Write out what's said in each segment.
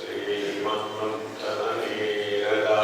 ஸ்ரீமந்மந்தனீரதா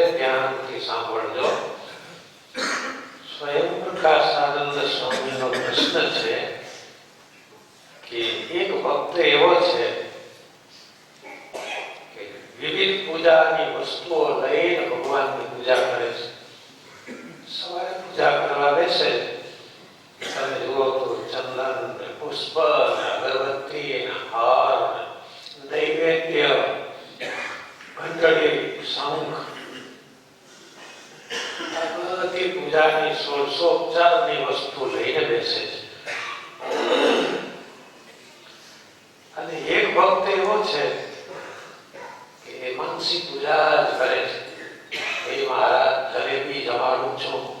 ધ્યાનથી સાંભળજો. સ્વયં પ્રકાશાનંદ સ્વામીનો પ્રશ્ન છે કે એક ભક્ત એવો છે કે વિવિધ પૂજાની વસ્તુઓ લઈને ભગવાનની પૂજા કરે છે. સવારે પૂજા કરવા બેસે. તમે જુઓ તો ચંદન પુષ્પ, અગરબત્તી હાર, નૈવેદ્ય, ઘંટડી, શંખ વૃદ્ધાની સોળસો ઉપચારની વસ્તુ લઈને બેસે છે. અને એક ભક્ત એવો છે કે મનસી પૂજા જ કરે છે. એ મારા ઘરે બી જવાનું છું.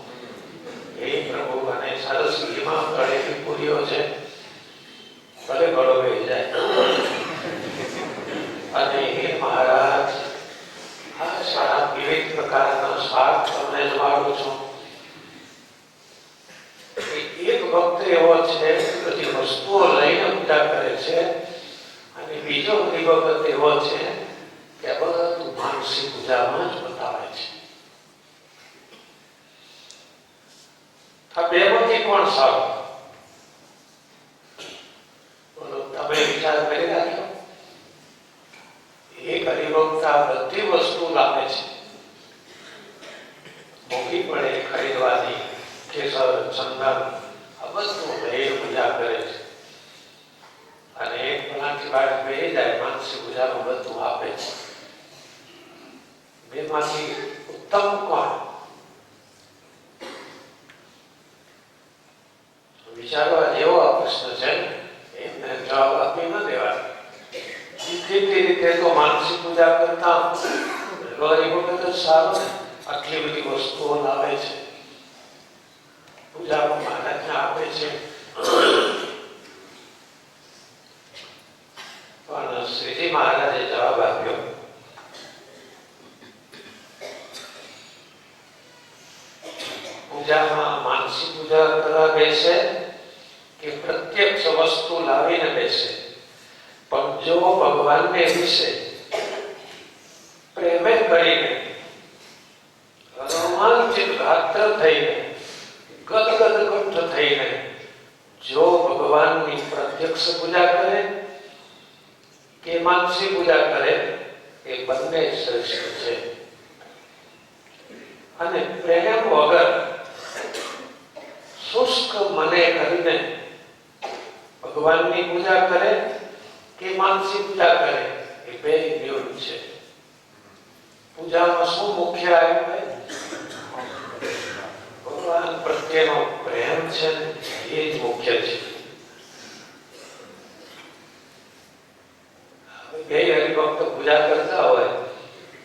વસ્તુ લાવીને બેસે પણ જો ભગવાનને વિશે પ્રેમે કરીને રોમાંચિત ગાત્ર થઈને ગદગદ કંઠ થઈને જો ભગવાનની પ્રત્યક્ષ પૂજા કરે કે માનસી પૂજા કરે એ બંને શ્રેષ્ઠ છે અને પ્રેમ વગર શુષ્ક મને કરીને ભગવાનની પૂજા કરે કે માનસિક પૂજા કરે, એ બે વિરોધ છે. પૂજામાં શું મુખ્ય આવ્યું હોય ભગવાન પ્રત્યેનો પ્રેમ છે એ જ મુખ્ય છે. બે હરિભક્ત પૂજા કરતા હોય,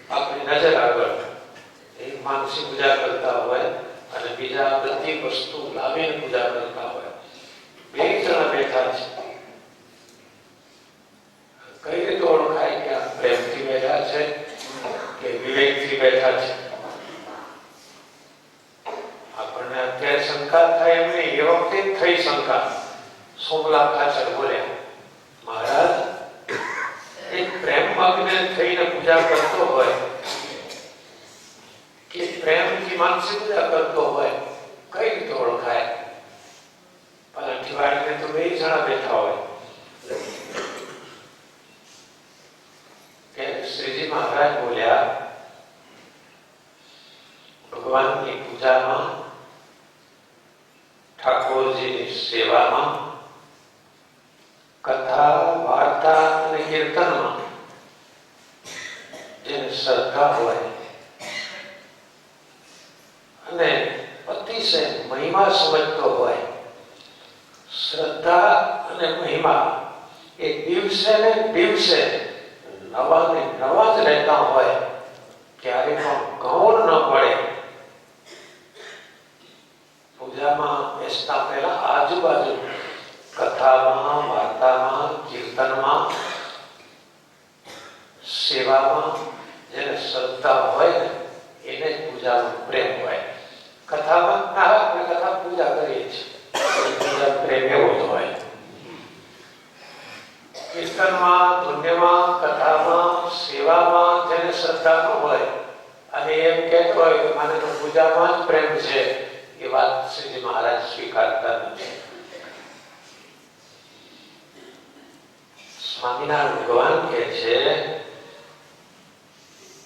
આપણી નજર આગળ. એક માનસિક પૂજા કરતા હોય અને બીજા બધી વસ્તુ લાવીને પૂજા કરતા છે. કઈ રીતે ઓળખાય કે આ પ્રેમથી બેઠા છે કે વિવેકથી બેઠા છે? આપણને અત્યારે શંકા થાય એમ નહીં. એ વખતે થઈ શંકા. સોમલા ખાચર બોલ્યા, મહારાજ એક પ્રેમ મગ્ન થઈને પૂજા કરતો હોય કે પ્રેમથી માનસિક પૂજા કરતો હોય, કઈ રીતે ઓળખાય? વાળીને તો બે જણા બેઠા હોય ત્યારે શ્રીજી મહારાજ બોલ્યા ભગવાનની પૂજામાં ઠાકોરજીની સેવામાં કથા વાર્તા અને કીર્તનમાં જેને શ્રદ્ધા હોય અને અતિશય મહિમા સમજતો હોય શ્રદ્ધા અને મહિમા એ દિવસે ને દિવસે નવા ને નવા જ રહેતા હોય ક્યારે પણ ગૌણ ન પડે પૂજામાં બેસતા પહેલા આજુબાજુ કથામાં વાર્તામાં કીર્તનમાં સેવામાં જેને શ્રદ્ધા હોય ને એને જ પૂજાનો પ્રેમ હોય. કથામાં ના આપણે કથા પૂજા કરીએ છીએ. પ્રેમ એવો હોય. કીર્તનમાં ધુન્યમાં કથામાં, સેવામાં જેને શ્રદ્ધાનો હોય, અને એમ કહેતો હોય કે મને તો પૂજામાં જ પ્રેમ છે, એ વાત શ્રીજી મહારાજ સ્વીકારતા નથી. સ્વામિનારાયણ ભગવાન કહે છે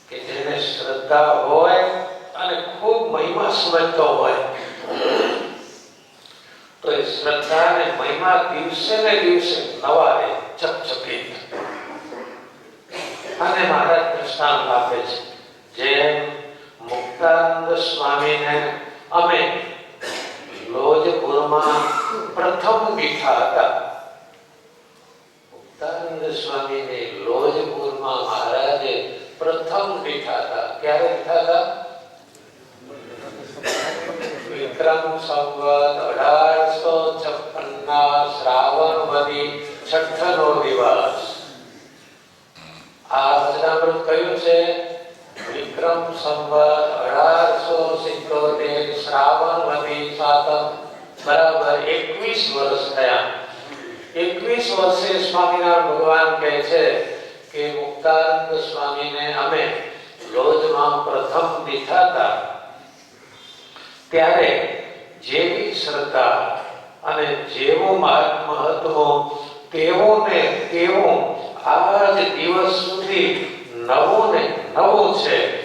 કે જેને શ્રદ્ધા હોય અને ખૂબ મહિમા સમજતો હોય. તો એ શ્રદ્ધા અને મહિમા દિવસે ને દિવસે નવા રહે ચકચકિત. અને મહારાજ દ્રષ્ટાંત આપે છે. જેમ મુક્તાનંદ સ્વામીને અમે લોજપુરમાં પ્રથમ મીઠા હતા. હતો તેઓને તેઓ આજ દિવસ સુધી નવો ને નવો છે.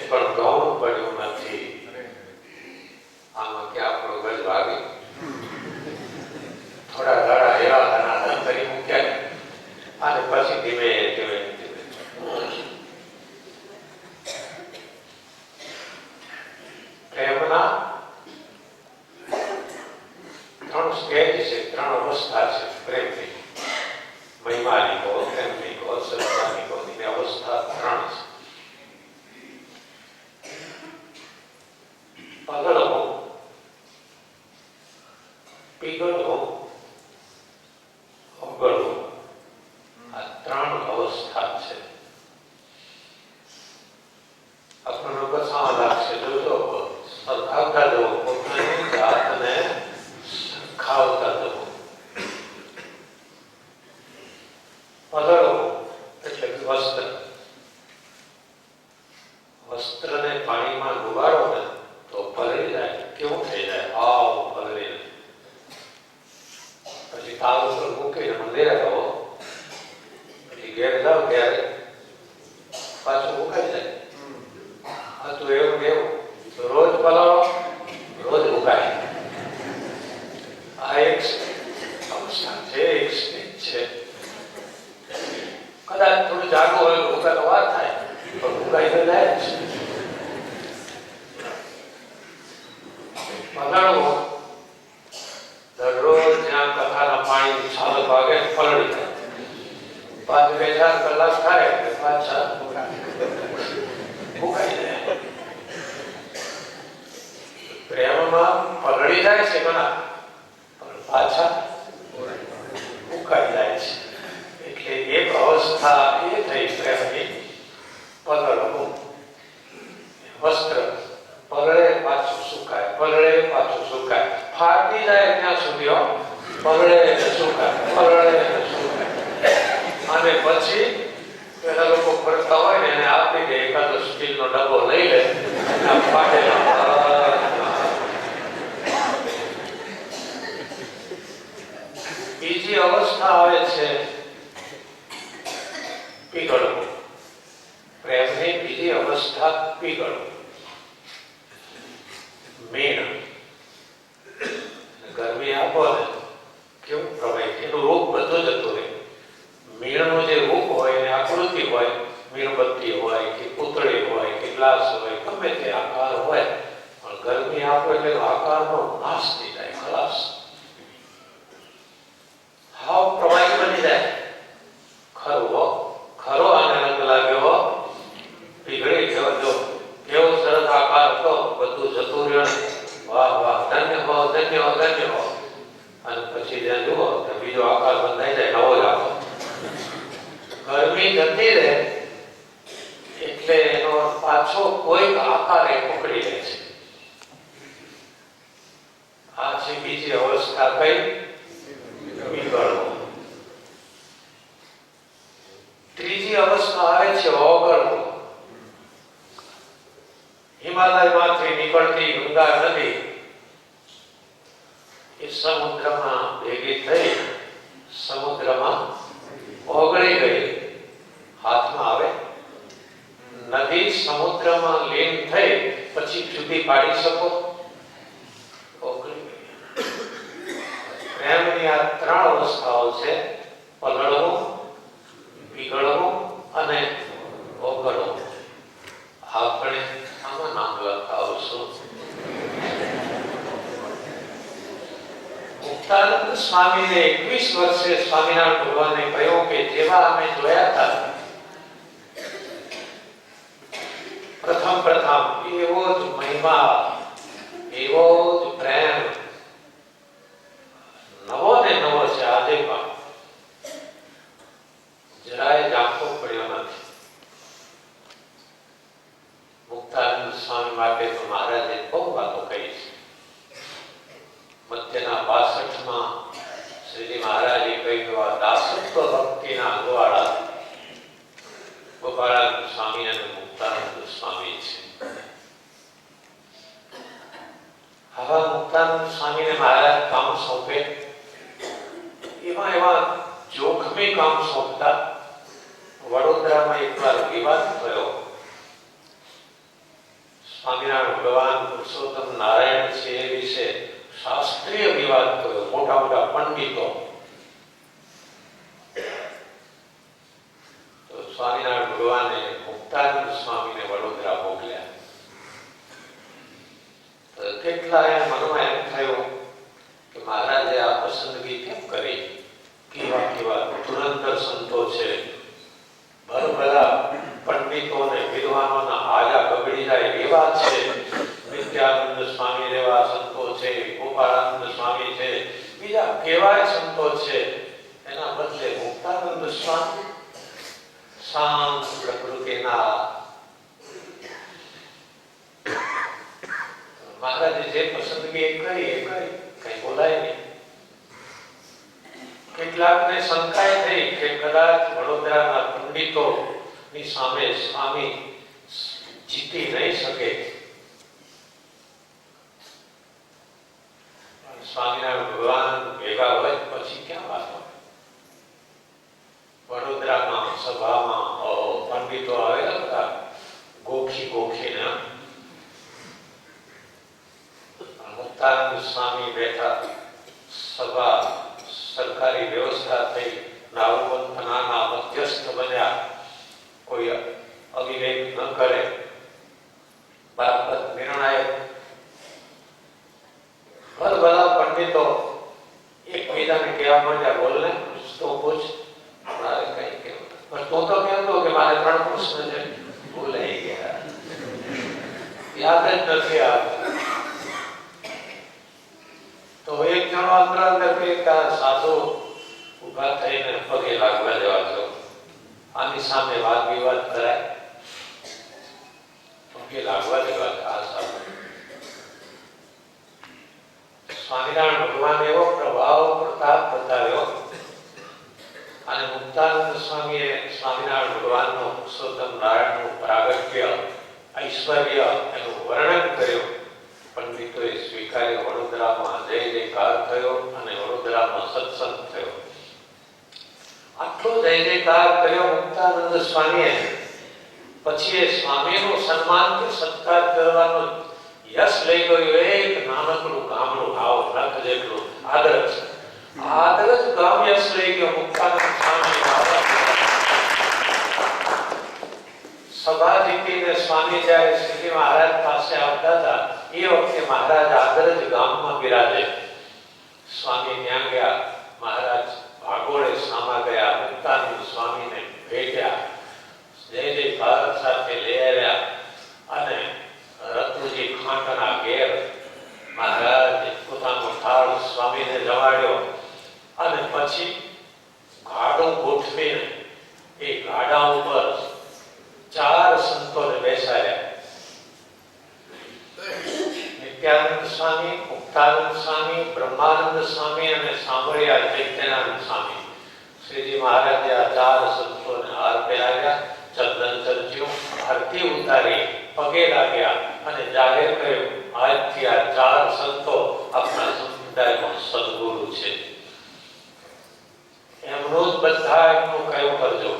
ત્રણ અવસ્થા છે ધન્યવાદ ધન્યવાદ અને પછી જ્યાં જુઓ બીજો આકાર બંધાઈ જાય, નવો જ ગરમી જતી રહે, એટલે એનો પાછો કોઈક આકારે પકડી લે છે. આ છે બીજી અવસ્થા કઈ? વિગળવો ત્રીજી અવસ્થા આવે છે ઓગળવો હિમાલયમાંથી નીકળતી ગંગા નદી એ સમુદ્રમાં ભેગી થઈ સમુદ્રમાં ઓગળી ગઈ. હાથમાં આવે. નદી સમુદ્રમાં લીન થઈ. પછી જુદી પાડી શકો. ઓગળી આ ત્રણ અવસ્થાઓ છે. પલળવું, પીગળવું અને ઓગળવું. આપણે આમાં નામ લખાવશું. તલંગ સ્વામીને એકવીસ વર્ષે સ્વામિનારાયણ ભગવાનને કહ્યું કે જેવા અમે જોયા હતા, પ્રથમ પ્રથમ, એવો જ મહિમા, એવો જ પ્રેમ, નવો ને નવો છે આજે પણ. જરાય જામતો પડ્યો નથી. મુક્તાનંદ સ્વામી માટે તો મહારાજે બહુ વાતો કહી મધ્યના બાસઠમાં શ્રીજી મહારાજે કહ્યું એવા દાસત્વ ભક્તિના અગવાળા ગોપાળાનંદ સ્વામી અને મુક્તાનંદ સ્વામી છે. આવા મુક્તાનંદ સ્વામીને મહારાજ કામ સોંપે? એમાં એવા જોખમી કામ સોંપતા? વડોદરામાં એક વાર વિવાદ થયો. સ્વામિનારાયણ ભગવાન પુરુષોત્તમ નારાયણ છે એ વિશે શાસ્ત્રીય વિવાદ થયો મોટા મોટા પંડિતો. સ્વામિનારાયણ ભગવાને મુક્તાનંદ સ્વામીને વડોદરા મોકલ્યા. કેટલા એ મનમાં એમ થયું કે મહારાજે આ પસંદગી કેમ કરી? કેવા કેવા ધુરંધર સંતો છે. ભરભરા પંડિતો અને વિદ્વાનોના આજા બગડી જાય એવા છે નિત્યાનંદ સ્વામી જેવા સંતો છે ગોપાળાનંદ સ્વામી છે બીજા કેવાય સંતો છે એના બદલે મુક્તાનંદ સ્વામી શાંત પ્રકૃતિના મહારાજે જે પસંદગી એ કરી એ કરી કઈ બોલાય નહીં કેટલાકને શંકાએ થઈ કે કદાચ વડોદરાના પંડિતો ની સામે સ્વામી જીતી નહીં શકે. વડોદરામાં, સભામાં પંડિતો આવેલા હતા ગોખી ગોખીને મુક્તાનંદ સ્વામી બેઠા, સભા સરકારી વ્યવસ્થા થઈ નાવપંથનાના મધ્યસ્થ બન્યા કોઈ અવિવેક ન કરે બાબત નિર્ણાયક બધા પંડિતો એકબીજાને કહેવા માંડ્યા બોલ ને તો પૂછ મારે કઈ કેવું પણ તું તો કહેતો કે મારે ત્રણ પ્રશ્ન છે ભૂલાઈ ગયા યાદ જ નથી આવતું તો એક જણો અંદર અંદર કે આ સાધુ ઊભા થઈને પગે લાગવા જવા છો આની સામે વાદ વિવાદ કરાય પગે લાગવા જવા છે આ સાધુ સ્વામિનારાયણ ભગવાન એવો પ્રભાવ પ્રતાપ બતાવ્યો. અને મુક્તાનંદ સ્વામીએ સ્વામિનારાયણ ભગવાનનો પુરુષોત્તમ નારાયણનું પ્રાગટ્ય, ઐશ્વર્ય એનું વર્ણન કર્યું. પંડિતોએ સ્વીકાર્યો, વડોદરામાં જય જયકાર થયો અને વડોદરામાં સત્સંગ થયો. આટલો જય જયકાર કર્યો મુક્તાનંદ સ્વામીએ. પછી એ સ્વામીનું સન્માન કે સત્કાર કરવાનો યશ લઈ ગયો એક નાનકડું ગામનું ભાવ નખ જેટલું આદરજ આદરજ ગામ યશ લઈ ગયો, મુક્તાનંદ સ્વામી સભા જીતીને સ્વામી જ્યારે શ્રી મહારાજ પાસે આવતા હતા, એ વખતે મહારાજ આદરજ ગામમાં બિરાજે. સ્વામી ત્યાં ગયા મહારાજ ભાગોળે સામા ગયા મુક્તાનંદ સ્વામીને ભેટ્યા જય જય ભારત સાથે લઈ આવ્યા અને રત્નજી ખાંટના ઘેર મહારાજ પોતાનો થાળ સ્વામીને જમાડ્યો અને પછી ગાડું ગોઠવીને એ ગાડા ઉપર ચાર સંતોને બેસાડ્યા નિત્યાનંદ સ્વામી મુક્તાનંદ સ્વામી, બ્રહ્માનંદ સ્વામી અને સાંભળ્યા ચૈત્યાનંદ સ્વામી. શ્રીજી મહારાજે આ ચાર સંતોને હાર પહેરાવ્યા ચંદન ચર્ચ્યું આરતી ઉતારી પગે લાગ્યા અને જાહેર કર્યું, આજથી આ ચાર સંતો આપણા સમુદાયમાં સદગુરુ છે એમનું જ બધા એમનું કયું કરજો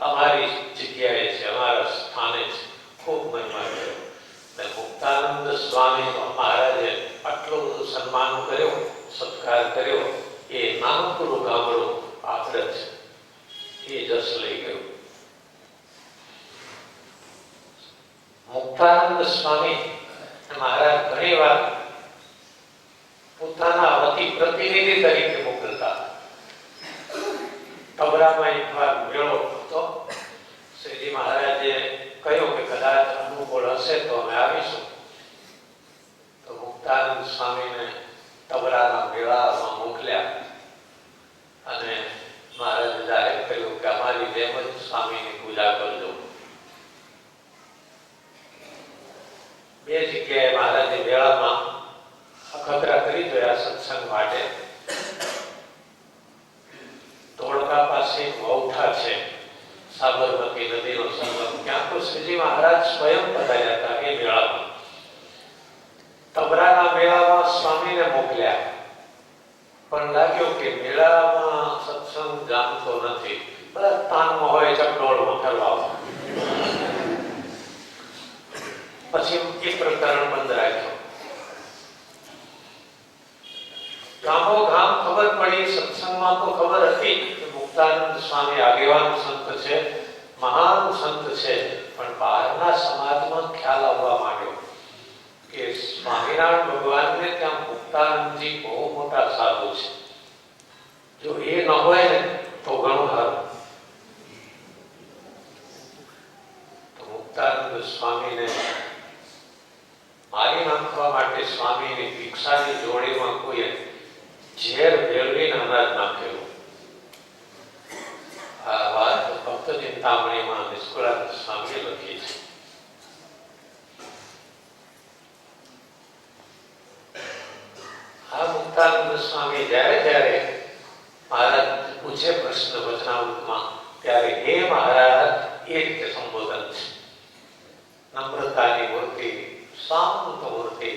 અમારી જગ્યાએ છે અમારા સ્થાને છે ખૂબ મહિમા કર્યો અને મુક્તાનંદ સ્વામીનો મહારાજે આટલું બધું સન્માન કર્યો સત્કાર કર્યો એ નાનકડું ગામડું આદરજ એ જસ લઈ ગયું મુક્તાનંદ સ્વામી મહારાજ ઘણી વાર પોતાના વતી પ્રતિનિધિ તરીકે મોકલતા તબરામાં એક વાર મેળો હતો શ્રીજી મહારાજે કહ્યું કે કદાચ અનુકૂળ હશે તો અમે આવીશું તો મુક્તાનંદ સ્વામીને તબરાના મેળામાં મોકલ્યા અને મહારાજે કહ્યું કે અમારી જેમ જ સ્વામીની પૂજા કરજો. બે જગ્યાએ મહારાજે વેળામાં અખતરા કરી જોયા સત્સંગ માટે. ધોળકા પાસે વૌઠા છે. સાબરમતી નદીનો સંગમ. ત્યાં તો શ્રીજી મહારાજ સ્વયં પધાર્યા હતા એ મેળામાં. તબરાના સ્વામીને મોકલ્યા. પણ લાગ્યું કે મેળામાં સત્સંગ જામતો નથી. બધા તાનમાં હોય ચકડોળમાં ફરવા પછી એ પ્રકરણ બંધ રાખ્યો. ગામો ગામ ખબર પડી, સત્સંગમાં તો ખબર હતી કે મુક્તાનંદ સ્વામી આગેવાન સંત છે, મહાન સંત છે, પણ બહારના સમાજમાં ખ્યાલ આવવા માંડ્યો કે સ્વામિનારાયણ ભગવાનને ત્યાં મુક્તાનંદજી બહુ જો એ ન હોય ને તો ઘણું મુક્તાનંદ સ્વામીને મારી નાખવા માટે સ્વામીની ભિક્ષાની જોડીમાં કોઈએ ઝેર ભેળવીને અનાજ નાખેલું આ વાત ભક્ત ચિંતામણીમાં નિષ્કુળાનંદ સ્વામીએ લખી છે આ મુક્તાનંદ સ્વામી જ્યારે જ્યારે મહારાજ, પૂછે પ્રશ્ન વચનામૃતમાં ત્યારે હે મહારાજ, એ રીતે સંબોધન છે. નમ્રતાની મૂર્તિ, શાંત મૂર્તિ.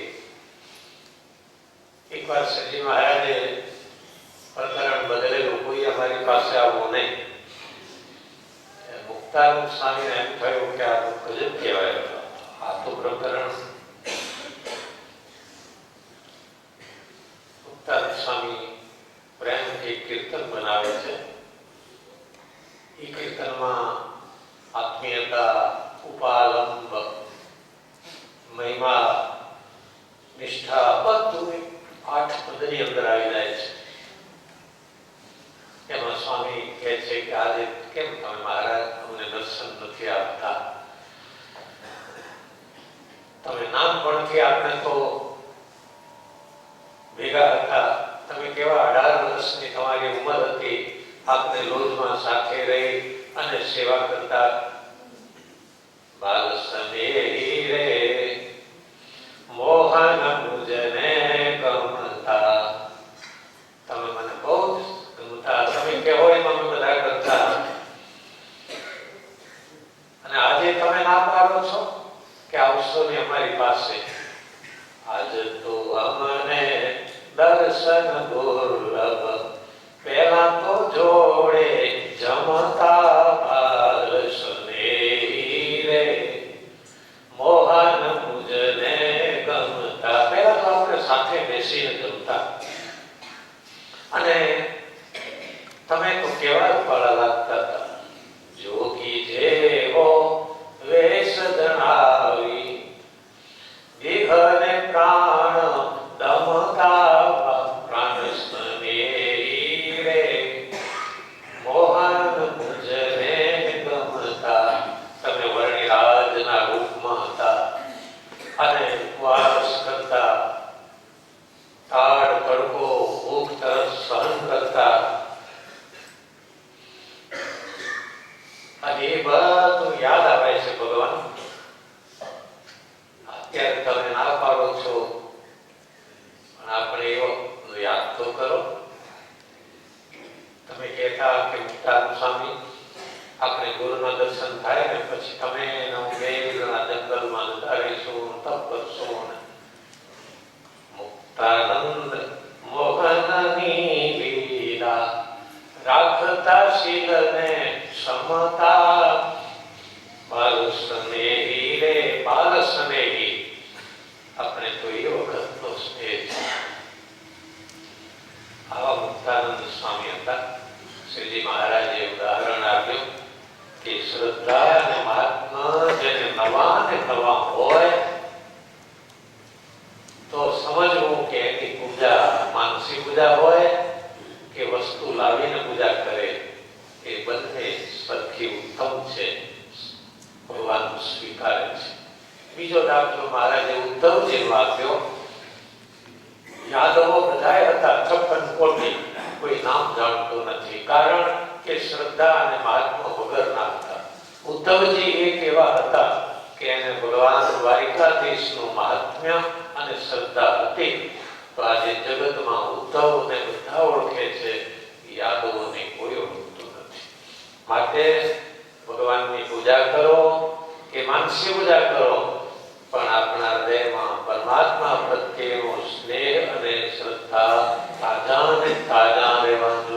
એકવાર શ્રીજી મહારાજે પ્રકરણ બદલેલું, કોઈ અમારી પાસે આવવું નહીં. મુક્તાનું સ્વામીને એમ થયું કે આ તો ગજબ કહેવાય આ તો પ્રકરણ મુક્તાનું સ્વામી પ્રેમથી કીર્તન બનાવે છે. એ કીર્તનમાં આત્મીયતા, ઉપાલંબ, મહિમા, નિષ્ઠા બધું આઠ પદની અંદર આવી જાય છે. એમાં સ્વામી કહે છે કે આજે કેમ તમે મહારાજ અમને દર્શન નથી આપતા? તમે નામ નાનપણથી આપણે તો ભેગા હતા તમે કેવા અઢાર વર્ષની તમારી ઉંમર હતી, આપને લોજમાં સાથે રહી અને સેવા કરતા તમે મને બહુ ગમતા. તમે કેવો એમાં કરતા અને આજે તમે ના પાડો છો કે આવશો ને અમારી પાસે? આજ તો અમને દર્શન દુર્લભ પેલા તો જોડે જમતા બાલ સ્નેહી રે મોહન મુજને ગમતા પહેલા તો આપણે સાથે બેસીને જમતા અને તમે તો કેવા રૂપાળા લાગતા હતા જોગી જેવો વેશ જણાવી વિઘને પ્રાણ દમતા પ્રાણ સ્નેહી રે મોહન મુજને ગમતા તમે વર્ણિરાજના રૂપમાં હતા અને ઉપવાસ કરતા તાળ તડકો ભૂખ તરસ સહન કરતા અને એ બધું યાદ આવે છે ભગવાન અત્યારે તમે ના પાડો છો પણ આપણે એવો યાદ તો કરો તમે કહેતા કે મુક્તાન સ્વામી, આપણે ગુરુના દર્શન થાય ને પછી તમે બે જણા જંગલમાં જતા રહીશું તપ કરશું મુક્તાનંદ મોહનની લીલા, રાખતા શીલને ક્ષમતા બાલ સ્નેહી રે બાલ સ્નેહી. આપણે તો એ વખતનો સ્નેહ આવા મુક્તાનંદ સ્વામી હતા. શ્રીજી મહારાજે ઉદાહરણ આપ્યું કે શ્રદ્ધા અને મહાત્મા જેને નવા ને નવા હોય, તો સમજવું કે એની પૂજા, માનસી પૂજા હોય કે વસ્તુ લાવીને પૂજા કરે, એ બંને સરખી ઉત્તમ છે. ભગવાન સ્વીકારે છે. બીજો દાખલો મહારાજે ઉદ્ધવજીનો આપ્યો. યાદવો બધાય હતા, છપ્પન કોટી. કોઈ નામ જાણતો નથી. કારણ કે શ્રદ્ધા અને મહાત્મા વગરના હતા. ઉદ્ધવજી એક એવા હતા કે એને ભગવાન દ્વારિકાધીશનું મહાત્મ્ય અને શ્રદ્ધા હતી. તો આજે જગતમાં ઉદ્ધવને બધા ઓળખે છે, યાદવોને કોઈ ઓળખતું નથી. માટે ભગવાનની પૂજા કરો કે માનસી પૂજા કરો? પણ આપણા હૃદયમાં પરમાત્મા પ્રત્યેનો સ્નેહ અને શ્રદ્ધા તાજા અને તાજા રહેવાનું